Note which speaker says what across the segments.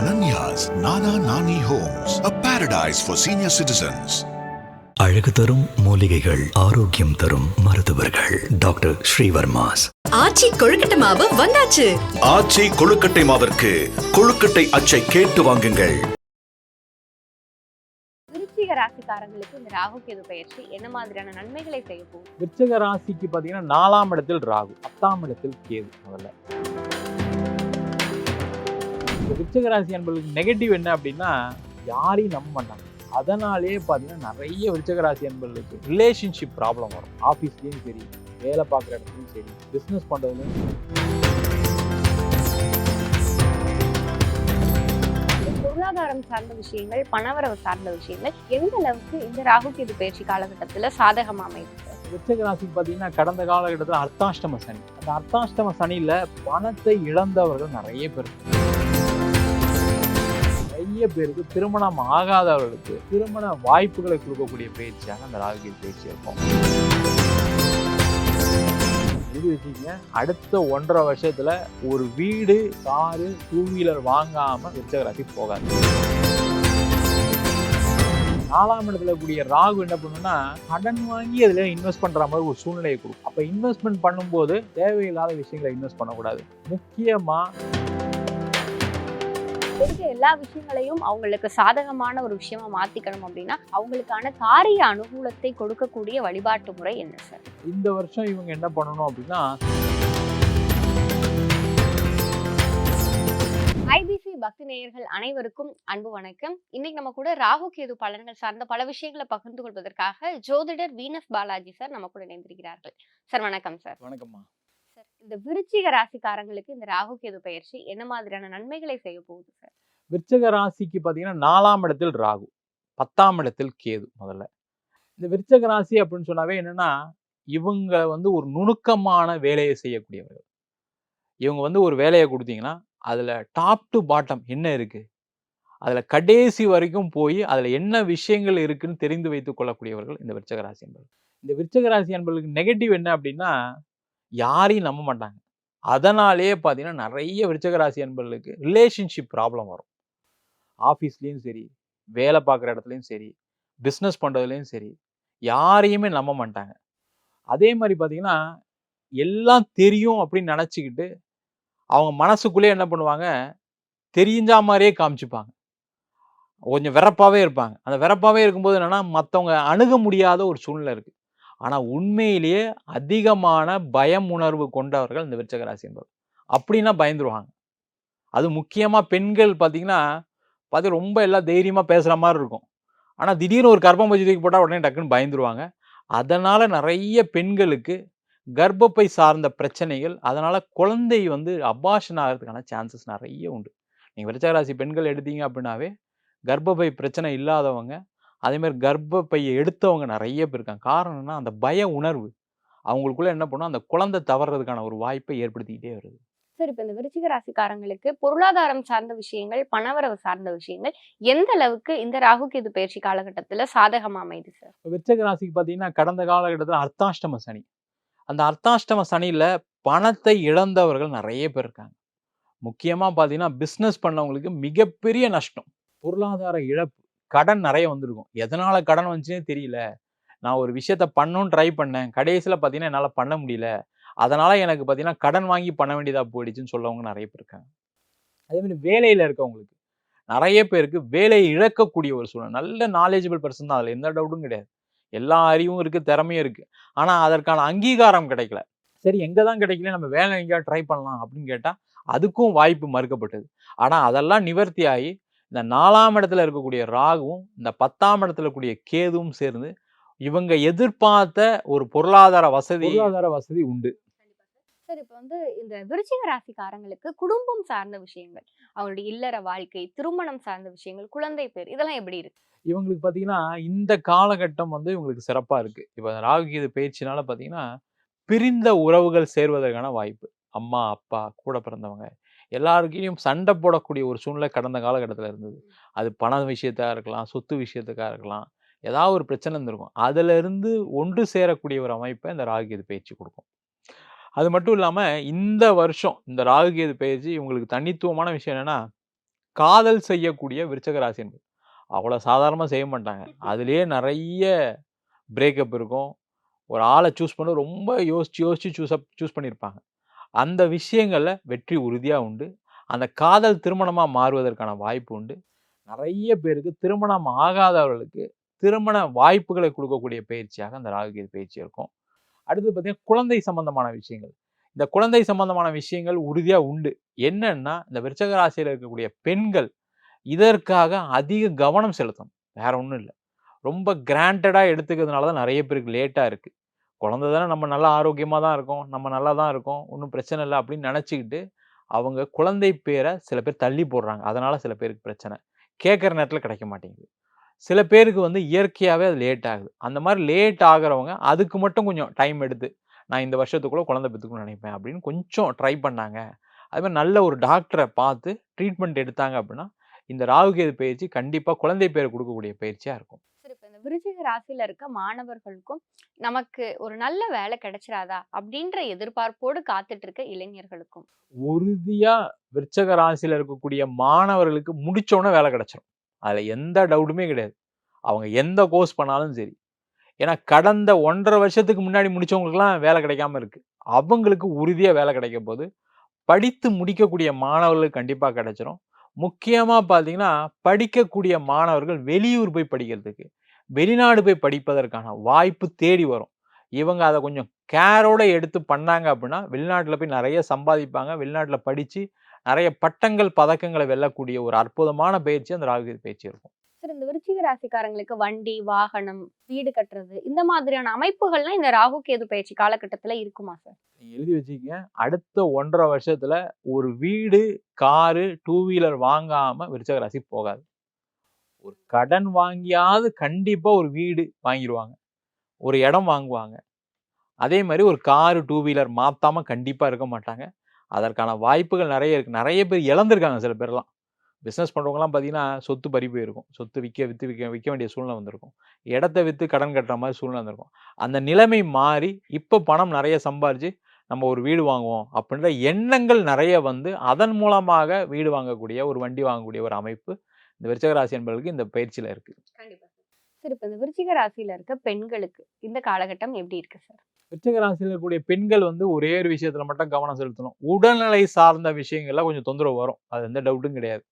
Speaker 1: Ananya's Nana Nani Homes, a paradise for senior citizens.
Speaker 2: அழகு தரும் மூலிகைகள் ஆரோக்கியம் தரும் மருத்துவர்கள். டாக்டர் ஸ்ரீவர்மாஸ்.
Speaker 3: ஆச்சி கொழுக்கட்டை மாவு வந்தாச்சு.
Speaker 4: ஆச்சி கொழுக்கட்டை மாவிற்கு கொழுக்கட்டை அச்சை கேட்டு வாங்குங்கள்.
Speaker 5: விருச்சிக ராசிக்காரங்களுக்கு இந்த ராகு கேது பயிற்சி என்ன மாதிரியான நன்மைகளை செய்ய போகுது?
Speaker 6: விருச்சக ராசிக்கு பார்த்தீங்கன்னா நாலாம் இடத்தில் ராகு பத்தாம் இடத்தில் கேது முதல்ல. இந்த விருச்சக ராசி என்பதுக்கு நெகட்டிவ் என்ன அப்படின்னா யாரையும் நம்ப மாட்டாங்க. அதனாலே பார்த்தீங்கன்னா நிறைய விருச்சக ராசி என்பர்களுக்கு ரிலேஷன்ஷிப் ப்ராப்ளம் வரும் ஆஃபீஸ்லேயும் சரி வேலை பார்க்குற இடத்துலையும் சரி பிஸ்னஸ் பண்ணுறதுலையும்
Speaker 5: பொருளாதாரம் சார்ந்த விஷயங்கள் பணவரவு சார்ந்த விஷயங்கள் எந்த அளவுக்கு இந்த ராகு கேது பயிற்சி காலகட்டத்துல சாதகமா அமையுது?
Speaker 6: விருச்சக ராசிக்கு பார்த்தீங்கன்னா கடந்த காலகட்டத்தில் அர்த்தாஷ்டம சனி. அந்த அர்த்தாஷ்டம சனியில் பணத்தை இழந்தவர்கள் நிறைய பேர். நிறைய பேருக்கு திருமணம் ஆகாதவர்களுக்கு திருமண வாய்ப்புகளை கொடுக்கக்கூடிய பயிற்சியாக அந்த ராகுகேது பயிற்சி இருக்கும். இது வச்சுக்கங்க அடுத்த ஒன்றரை வருஷத்துல ஒரு வீடு காரு டூ வீலர் வாங்காம விருச்சக போகாது. நாலாம் இடத்துல கூடிய ராகு என்ன பண்ணுன்னா கடன் வாங்கி அதுல இன்வெஸ்ட் பண்ற மாதிரி ஒரு சூழ்நிலையை கொடுக்கும். அப்ப இன்வெஸ்ட்மெண்ட் பண்ணும்போது தேவையில்லாத விஷயங்களை இன்வெஸ்ட் பண்ணக்கூடாது. முக்கியமா
Speaker 5: இருக்க எல்லா விஷயங்களையும் அவங்களுக்கு சாதகமான ஒரு விஷயமா மாத்திக்கணும் அப்படின்னா அவங்களுக்கான காரிய அனுகூலத்தை கொடுக்கக்கூடிய வழிபாட்டு முறை என்ன சார்?
Speaker 6: இந்த வருஷம் இவங்க என்ன பண்ணணும் அப்படின்னா
Speaker 5: ஐபிசி பக்தி நேயர்கள் அனைவருக்கும் அன்பு வணக்கம். இன்னைக்கு நம்ம கூட ராகு கேது பலன்கள் சார்ந்த பல விஷயங்களை பகிர்ந்து கொள்வதற்காக ஜோதிடர் வீனஸ் பாலாஜி சார் நம்ம கூட இணைந்திருக்கிறார்கள். சார் வணக்கம் சார்.
Speaker 6: வணக்கம்மா.
Speaker 5: இந்த விருச்சிக ராசிக்காரங்களுக்கு இந்த ராகு கேது பயிற்சி என்ன மாதிரியான நன்மைகளை செய்ய போகுது சார்
Speaker 6: விருச்சிக ராசிக்கு பார்த்தீங்கன்னா நாலாம் இடத்தில் ராகு பத்தாம் இடத்தில் கேது முதல்ல. இந்த விருச்சக ராசி அப்படின்னு சொன்னாவே என்னன்னா இவங்க வந்து ஒரு நுணுக்கமான வேலையை செய்யக்கூடியவர்கள். இவங்க வந்து ஒரு வேலையை கொடுத்தீங்கன்னா அதில் டாப் டு பாட்டம் என்ன இருக்கு? அதில் கடைசி வரைக்கும் போய் அதில் என்ன விஷயங்கள் இருக்குன்னு தெரிந்து வைத்துக் கொள்ளக்கூடியவர்கள் இந்த விருச்சக ராசி என்பது இந்த விருச்சக ராசி என்பதுக்கு நெகட்டிவ் என்ன அப்படின்னா யாரையும் நம்ப மாட்டாங்க. அதனாலேயே பார்த்தீங்கன்னா நிறைய விருச்சக ராசி ரிலேஷன்ஷிப் ப்ராப்ளம் வரும். ஆஃபீஸ்லேயும் சரி வேலை பார்க்குற இடத்துலையும் சரி பிஸ்னஸ் பண்ணுறதுலையும் சரி யாரையுமே நம்ப மாட்டாங்க. அதே மாதிரி பார்த்தீங்கன்னா எல்லாம் தெரியும் அப்படின்னு நினச்சிக்கிட்டு அவங்க மனசுக்குள்ளே என்ன பண்ணுவாங்க தெரிஞ்சா மாதிரியே காமிச்சுப்பாங்க. கொஞ்சம் விறப்பாகவே இருப்பாங்க. அந்த விறப்பாகவே இருக்கும்போது என்னென்னா மற்றவங்க அணுக முடியாத ஒரு சூழ்நிலை இருக்குது ஆனால் உண்மையிலேயே அதிகமான பயம் உணர்வு கொண்டவர்கள் இந்த விருச்சக ராசி என்பவர் அப்படின்னா பயந்துருவாங்க. அது முக்கியமாக பெண்கள் பார்த்தீங்கன்னா பார்த்து ரொம்ப எல்லாம் தைரியமாக பேசுகிற மாதிரி இருக்கும். ஆனால் திடீர்னு ஒரு கர்ப்பம் பற்றி தூக்கி போட்டால் உடனே டக்குன்னு பயந்துருவாங்க. அதனால் நிறைய பெண்களுக்கு கர்ப்பப்பை சார்ந்த பிரச்சனைகள் அதனால் குழந்தை வந்து அபாஷன் ஆகிறதுக்கான சான்சஸ் நிறைய உண்டு. நீங்கள் விருச்சகராசி பெண்கள் எடுத்தீங்க அப்படின்னாவே கர்ப்பப்பை பிரச்சனை இல்லாதவங்க அதே மாதிரி கர்ப்பப்பையை எடுத்தவங்க நிறைய பேர் இருக்காங்க. காரணம்னா அந்த பய உணர்வு. அவங்களுக்குள்ள என்ன பண்ணும்? அந்த குழந்தை தவறுறதுக்கான ஒரு வாய்ப்பை ஏற்படுத்திக்கிட்டே வருது.
Speaker 5: சார் இப்ப இந்த விருச்சிக ராசிக்காரங்களுக்கு பொருளாதாரம் சார்ந்த விஷயங்கள் பணவரவு சார்ந்த விஷயங்கள் எந்த அளவுக்கு இந்த ராகு கேது பயிற்சி காலகட்டத்துல சாதகமா அமையுது சார்?
Speaker 6: விருச்சக ராசிக்கு பார்த்தீங்கன்னா கடந்த காலகட்டத்தில் அர்த்தாஷ்டம சனி. அந்த அர்த்தாஷ்டம சனியில் பணத்தை இழந்தவர்கள் நிறைய பேர் இருக்காங்க. முக்கியமாக பார்த்தீங்கன்னா பிஸ்னஸ் பண்ணவங்களுக்கு மிகப்பெரிய நஷ்டம். பொருளாதார இழப்பு கடன் நிறைய வந்திருக்கும். எதனால கடன் வந்துச்சுன்னே தெரியல. நான் ஒரு விஷயத்த பண்ணணும்னு ட்ரை பண்ணேன். கடைசியில் பார்த்தீங்கன்னா என்னால் பண்ண முடியல. அதனால எனக்கு பார்த்தீங்கன்னா கடன் வாங்கி பண்ண வேண்டியதாக போயிடுச்சுன்னு சொல்லவங்க நிறைய பேர் இருக்காங்க. அதே மாதிரி வேலையில் இருக்கவங்களுக்கு. நிறைய பேருக்கு வேலையை இழக்கக்கூடிய ஒரு சூழ்நிலை. நல்ல நாலேஜபிள் பர்சன் தான். அதில் எந்த டவுட்டும் கிடையாது. எல்லா அறிவும் இருக்குது திறமையும் இருக்குது ஆனால் அதற்கான அங்கீகாரம் கிடைக்கல. சரி எங்கே தான் கிடைக்கல நம்ம வேலை எங்கேயா ட்ரை பண்ணலாம் அப்படின்னு கேட்டால் அதுக்கும் வாய்ப்பு மறுக்கப்பட்டது. ஆனால் அதெல்லாம் நிவர்த்தி ஆகி இந்த நாலாம் இடத்துல இருக்கக்கூடிய ராகுவும் இந்த பத்தாம் இடத்துல இருக்கக்கூடிய கேதுவும் சேர்ந்து இவங்க எதிர்பார்த்த ஒரு பொருளாதார வசதி பொருளாதார வசதி உண்டு.
Speaker 5: சார் இப்ப வந்து இந்த விருச்சிக ராசிக்காரங்களுக்கு குடும்பம் சார்ந்த விஷயங்கள் அவங்களுடைய இல்லற வாழ்க்கை திருமணம் சார்ந்த விஷயங்கள் குழந்தை பேர் இதெல்லாம் எப்படி இருக்கு?
Speaker 6: இவங்களுக்கு பார்த்தீங்கன்னா இந்த காலகட்டம் வந்து இவங்களுக்கு சிறப்பாக இருக்குது இப்போ ராகு கேது பயிற்சினால பார்த்தீங்கன்னா பிரிந்த உறவுகள் சேர்வதற்கான வாய்ப்பு. அம்மா அப்பா கூட பிறந்தவங்க எல்லாருக்கையும் சண்டை போடக்கூடிய ஒரு சூழ்நிலை கடந்த காலகட்டத்தில் இருந்தது. அது பண விஷயத்தாக இருக்கலாம் சொத்து விஷயத்துக்காக இருக்கலாம் ஏதாவது ஒரு பிரச்சனை இருந்திருக்கும். அதுல இருந்து ஒன்று சேரக்கூடிய ஒரு அமைப்பை இந்த ராகுகேது பயிற்சி கொடுக்கும். அது மட்டும் இல்லாமல் இந்த வருஷம் இந்த ராகுகேது பயிற்சி இவங்களுக்கு தனித்துவமான விஷயம் என்னன்னா காதல் செய்யக்கூடிய விருச்சக ராசி என்பது. அவ்வளோ சாதாரணமாக செய்ய மாட்டாங்க. அதுலேயே நிறைய பிரேக்கப் இருக்கும். ஒரு ஆளை சூஸ் பண்ண ரொம்ப யோசிச்சு யோசிச்சு சூஸ் அப் சூஸ் பண்ணியிருப்பாங்க அந்த விஷயங்களில் வெற்றி உறுதியாக உண்டு. அந்த காதல் திருமணமாக மாறுவதற்கான வாய்ப்பு உண்டு. நிறைய பேருக்கு திருமணம் ஆகாதவர்களுக்கு திருமண வாய்ப்புகளை கொடுக்கக்கூடிய பயிற்சியாக அந்த ராகுகேது பயிற்சி இருக்கும். அடுத்து பார்த்திங்கன்னா குழந்தை சம்பந்தமான விஷயங்கள். இந்த குழந்தை சம்பந்தமான விஷயங்கள் உறுதியாக உண்டு. என்னன்னா இந்த விருச்சக ராசியில் இருக்கக்கூடிய பெண்கள் இதற்காக அதிக கவனம் செலுத்தணும். வேற ஒன்றும் இல்லை. ரொம்ப கிராண்டடாக எடுத்துக்கிறதுனால தான் நிறைய பேருக்கு லேட்டாக இருக்குது குழந்த தானே நம்ம நல்லா ஆரோக்கியமாக தான் இருக்கோம் நம்ம நல்லா தான் இருக்கோம் ஒன்றும் பிரச்சனை இல்லை அப்படின்னு நினச்சிக்கிட்டு அவங்க குழந்தை பேரை சில பேர் தள்ளி போடுறாங்க. அதனால் சில பேருக்கு பிரச்சனை. கேட்குற நேரத்தில் கிடைக்க மாட்டேங்குது. சில பேருக்கு வந்து இயற்கையாகவே அது லேட் ஆகுது. அந்த மாதிரி லேட் ஆகுறவங்க அதுக்கு மட்டும் கொஞ்சம் டைம் எடுத்து நான் இந்த வருஷத்துக்குள்ளே குழந்தை பெற்றுக்கணும்னு நினைப்பேன் அப்படின்னு கொஞ்சம் ட்ரை பண்ணாங்க. அது மாதிரி நல்ல ஒரு டாக்டரை பார்த்து ட்ரீட்மெண்ட் எடுத்தாங்க அப்படின்னா இந்த ராகுகேது பயிற்சி கண்டிப்பாக குழந்தை பேர் கொடுக்கக்கூடிய பயிற்சியாக இருக்கும்.
Speaker 5: விருச்சிக ராசியில இருக்க மாணவர்களுக்கும் நமக்கு ஒரு நல்ல வேலை கிடைச்சிடாதா அப்படின்ற எதிர்பார்ப்போடு காத்துட்டு இருக்க இளைஞர்களுக்கும்.
Speaker 6: உறுதியாக விருச்சக ராசியில இருக்கக்கூடிய மாணவர்களுக்கு முடிச்சோன்னே வேலை கிடைச்சிடும் அதில் எந்த டவுட்டுமே கிடையாது. அவங்க எந்த கோர்ஸ் பண்ணாலும் சரி. ஏன்னா கடந்த ஒன்றரை வருஷத்துக்கு முன்னாடி முடிச்சவங்களுக்குலாம் வேலை கிடைக்காம இருக்கு. அவங்களுக்கு உறுதியாக வேலை கிடைக்க போது படித்து முடிக்கக்கூடிய மாணவர்களுக்கு கண்டிப்பாக கிடைச்சிரும். முக்கியமாக பார்த்தீங்கன்னா படிக்கக்கூடிய மாணவர்கள் வெளியூர் போய் படிக்கிறதுக்கு வெளிநாடு போய் படிப்பதற்கான வாய்ப்பு தேடி வரும். இவங்க அதை கொஞ்சம் கேரோட எடுத்து பண்ணாங்க அப்படின்னா வெளிநாட்டில் போய் நிறைய சம்பாதிப்பாங்க. வெளிநாட்டில் படித்து நிறைய பட்டங்கள் பதக்கங்களை வெல்லக்கூடிய ஒரு அற்புதமான பயிற்சி அந்த ராகுகேது பயிற்சி இருக்கும்.
Speaker 5: சரி இந்த விருச்சிக ராசிக்காரங்களுக்கு வண்டி வாகனம் வீடு கட்டுறது இந்த மாதிரியான அமைப்புகள்லாம் இந்த ராகு கேது பயிற்சி காலகட்டத்துல இருக்குமா சார்?
Speaker 6: நீங்க எழுதி வச்சுக்கங்க அடுத்த ஒன்றரை வருஷத்துல ஒரு வீடு காரு டூ வீலர் வாங்காம விருச்சக ராசி போகாது. ஒரு கடன் வாங்கியாவது கண்டிப்பாக ஒரு வீடு வாங்கிடுவாங்க ஒரு இடம் வாங்குவாங்க. அதே மாதிரி ஒரு காரு டூ வீலர் மாற்றாமல் கண்டிப்பாக இருக்க மாட்டாங்க. அதற்கான வாய்ப்புகள் நிறைய இருக்கு. நிறைய பேர் இழந்திருக்காங்க சில பேர்லாம். பிஸ்னஸ் பண்ணுறவங்கலாம் பார்த்தீங்கன்னா சொத்து பறி போயிருக்கும். சொத்து விற்க விற்று விற்க விற்க வேண்டிய சூழ்நிலை வந்திருக்கும். இடத்த விற்று கடன் கட்டுற மாதிரி சூழ்நிலை வந்திருக்கும். அந்த நிலைமை மாறி இப்போ பணம் நிறைய சம்பாரிச்சு நம்ம ஒரு வீடு வாங்குவோம் அப்படின்ற எண்ணங்கள் நிறைய வந்து அதன் மூலமாக வீடு வாங்கக்கூடிய ஒரு வண்டி வாங்கக்கூடிய ஒரு அமைப்பு இந்த விருச்சக ராசி என்பவர்களுக்கு இந்த பயிற்சியில் இருக்கு.
Speaker 5: கண்டிப்பா சரி. இப்ப இந்த விருச்சிக ராசியில இருக்க பெண்களுக்கு இந்த காலகட்டம் எப்படி இருக்கு சார்?
Speaker 6: விருச்சக ராசியில் இருக்கக்கூடிய பெண்கள் வந்து ஒரே ஒரு விஷயத்துல மட்டும் கவனம் செலுத்தணும். உடல்நிலை சார்ந்த விஷயங்கள்ல கொஞ்சம் தொந்தரவு வரும். அது எந்த டவுட்டும் கிடையாது.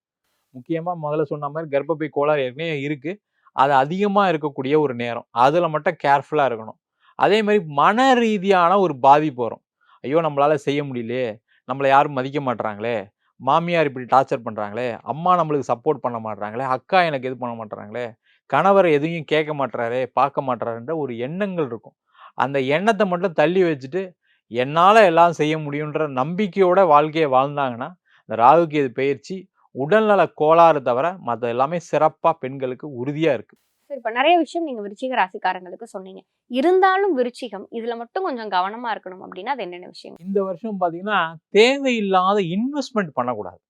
Speaker 6: முக்கியமா முதல்ல சொன்ன மாதிரி கர்ப்பப்பை கோளாறு ஏற்கனவே இருக்கு. அது அதிகமா இருக்கக்கூடிய ஒரு நேரம். அதுல மட்டும் கேர்ஃபுல்லா இருக்கணும். அதே மாதிரி மன ரீதியான ஒரு பாதிப்பு வரும். ஐயோ நம்மளால செய்ய முடியலையே. நம்மளை யாரும் மதிக்க மாட்றாங்களே. மாமியார் இப்படி டார்ச்சர் பண்ணுறாங்களே அம்மா நம்மளுக்கு சப்போர்ட் பண்ண மாட்றாங்களே அக்கா எனக்கு எது பண்ண மாட்றாங்களே கணவர் எதையும் கேட்க மாட்றாரே பார்க்க மாட்றாருன்ற ஒரு எண்ணங்கள் இருக்கும். அந்த எண்ணத்தை மட்டும் தள்ளி வச்சுட்டு என்னால் எல்லாம் செய்ய முடியுன்ற நம்பிக்கையோட வாழ்க்கையை வாழ்ந்தாங்கன்னா இந்த ராகுகேது பயிற்சி உடல்நல கோளாறு தவிர மற்ற எல்லாமே சிறப்பாக பெண்களுக்கு உறுதியாக
Speaker 5: இருக்குது இப்ப நிறைய விஷயம் நீங்க விருச்சிக ராசிக்காரங்களுக்கு சொன்னீங்க. இருந்தாலும் விருச்சிகம் இதுல மட்டும் கொஞ்சம் கவனமா இருக்கணும் அப்படின்னா அது என்னென்ன விஷயம்
Speaker 6: இந்த வருஷம் பார்த்தீங்கன்னா தேவையில்லாத இன்வெஸ்ட்மெண்ட் பண்ணக்கூடாது.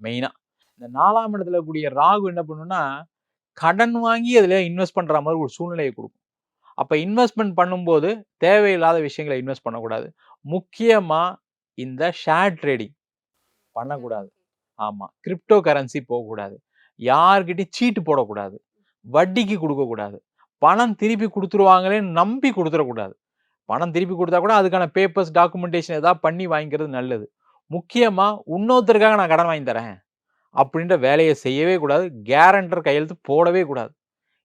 Speaker 6: மெயினாக இந்த நாலாம் இடத்துல கூடிய ராகு என்ன பண்ணுன்னா கடன் வாங்கி அதில் இன்வெஸ்ட் பண்ணுற மாதிரி ஒரு சூழ்நிலையை கொடுக்கும். அப்போ இன்வெஸ்ட்மெண்ட் பண்ணும்போது தேவையில்லாத விஷயங்களை இன்வெஸ்ட் பண்ணக்கூடாது. முக்கியமாக இந்த ஷேர் ட்ரேடிங் பண்ணக்கூடாது. ஆமாம் கிரிப்டோ கரன்சி போகக்கூடாது. யார்கிட்டயும் சீட்டு போடக்கூடாது. வட்டிக்கு கொடுக்கக்கூடாது. பணம் திருப்பி கொடுத்துருவாங்களேன்னு நம்பி கொடுத்துடக்கூடாது பணம் திருப்பி கொடுத்தா கூட அதுக்கான பேப்பர்ஸ் டாக்குமெண்டேஷன் ஏதாவது பண்ணி வாங்கிக்கிறது நல்லது. முக்கியமாக இன்னொருத்தருக்காக நான் கடன் வாங்கி தரேன். அப்படின்ற வேலையை செய்யவே கூடாது. கேரண்டர் கையெழுத்து போடவே கூடாது.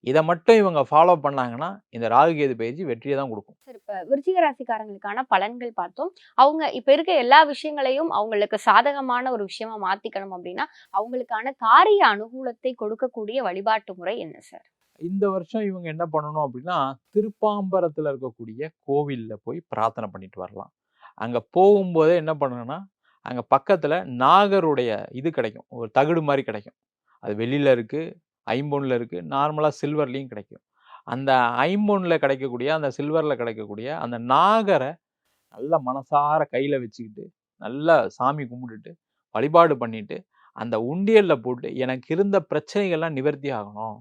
Speaker 6: இதை மட்டும் இவங்க ஃபாலோ பண்ணாங்கன்னா இந்த ராகுகேது பயிற்சி வெற்றியை தான் கொடுக்கும்.
Speaker 5: சரி இப்ப விருச்சிக ராசிக்காரங்களுக்கான பலன்கள் பார்த்தோம். அவங்க இப்ப இருக்க எல்லா விஷயங்களையும் அவங்களுக்கு சாதகமான ஒரு விஷயமா மாத்திக்கணும் அப்படின்னா அவங்களுக்கான காரிய அனுகூலத்தை கொடுக்கக்கூடிய வழிபாட்டு முறை என்ன சார்?
Speaker 6: இந்த வருஷம் இவங்க என்ன பண்ணணும் அப்படின்னா திருப்பாம்பரத்தில் இருக்கக்கூடிய கோவிலில் போய் பிரார்த்தனை பண்ணிட்டு வரலாம். அங்கே போகும்போதே என்ன பண்ணணும்னா அங்கே பக்கத்தில் நாகருடைய இது கிடைக்கும். ஒரு தகுடு மாதிரி கிடைக்கும். அது வெளியில் இருக்குது ஐம்பொனில் இருக்குது நார்மலாக சில்வர்லேயும் கிடைக்கும். அந்த ஐம்பொனில் கிடைக்கக்கூடிய அந்த சில்வரில் கிடைக்கக்கூடிய அந்த நாகரை நல்ல மனசார கையில் வச்சுக்கிட்டு நல்லா சாமி கும்பிட்டுட்டு வழிபாடு பண்ணிட்டு அந்த உண்டியலில் போட்டு எனக்கு இருந்த பிரச்சனைகள்லாம் நிவர்த்தி ஆகணும்.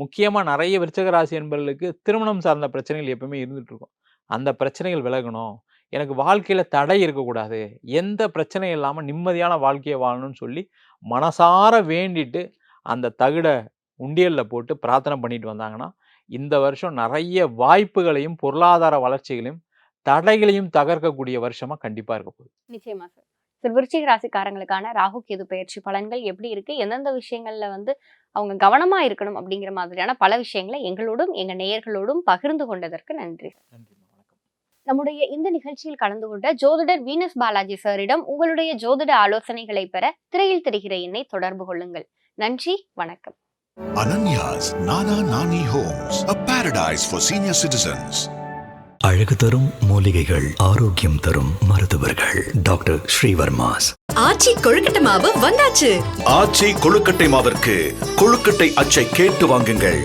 Speaker 6: முக்கியமாக நிறைய விருச்சகராசி என்பவர்களுக்கு திருமணம் சார்ந்த பிரச்சனைகள் எப்பவுமே இருந்துகிட்ருக்கும். அந்த பிரச்சனைகள் விலகணும். எனக்கு வாழ்க்கையில் தடை இருக்கக்கூடாது. எந்த பிரச்சனையும் இல்லாமல் நிம்மதியான வாழ்க்கையை வாழணும்னு சொல்லி மனசார வேண்டிட்டு அந்த தகுட உண்டியல்ல போட்டு பிரார்த்தனை பண்ணிட்டு வந்தாங்கன்னா இந்த வருஷம் நிறைய வாய்ப்புகளையும் பொருளாதார வளர்ச்சிகளையும் தடைகளையும் தகர்க்கக்கூடிய வருஷமா கண்டிப்பா இருக்க போகுது.
Speaker 5: நிச்சயமா சார். சார் விருச்சிக ராசிக்காரங்களுக்கான ராகு கேது பயிற்சி பலன்கள் எப்படி இருக்கு? எந்தெந்த விஷயங்கள்ல வந்து அவங்க கவனமா இருக்கணும் அப்படிங்கிற மாதிரியான பல விஷயங்களை எங்களோடும் எங்க நேயர்களோடும் பகிர்ந்து கொண்டதற்கு நன்றி நம்முடைய இந்த நிகழ்ச்சியில் கலந்து கொண்ட ஜோதிடர் வீனஸ் பாலாஜி சாரிடம் உங்களுடைய ஜோதிட ஆலோசனைகளை பெற திரையில் தெரிகிற எண்ணை தொடர்பு கொள்ளுங்கள். நன்றி வணக்கம்.
Speaker 1: Ananya's Nana Nani Homes, a paradise for senior citizens.
Speaker 2: அழகு தரும் மூலிகைகள் ஆரோக்கியம் தரும் மருத்துவர்கள். டாக்டர் ஸ்ரீவர்மாஸ்.
Speaker 3: ஆச்சி கொழுக்கட்டை மாவு வந்தாச்சு.
Speaker 4: ஆச்சி கொழுக்கட்டை மாவிற்கு கொழுக்கட்டை அச்சை கேட்டு வாங்குங்கள்.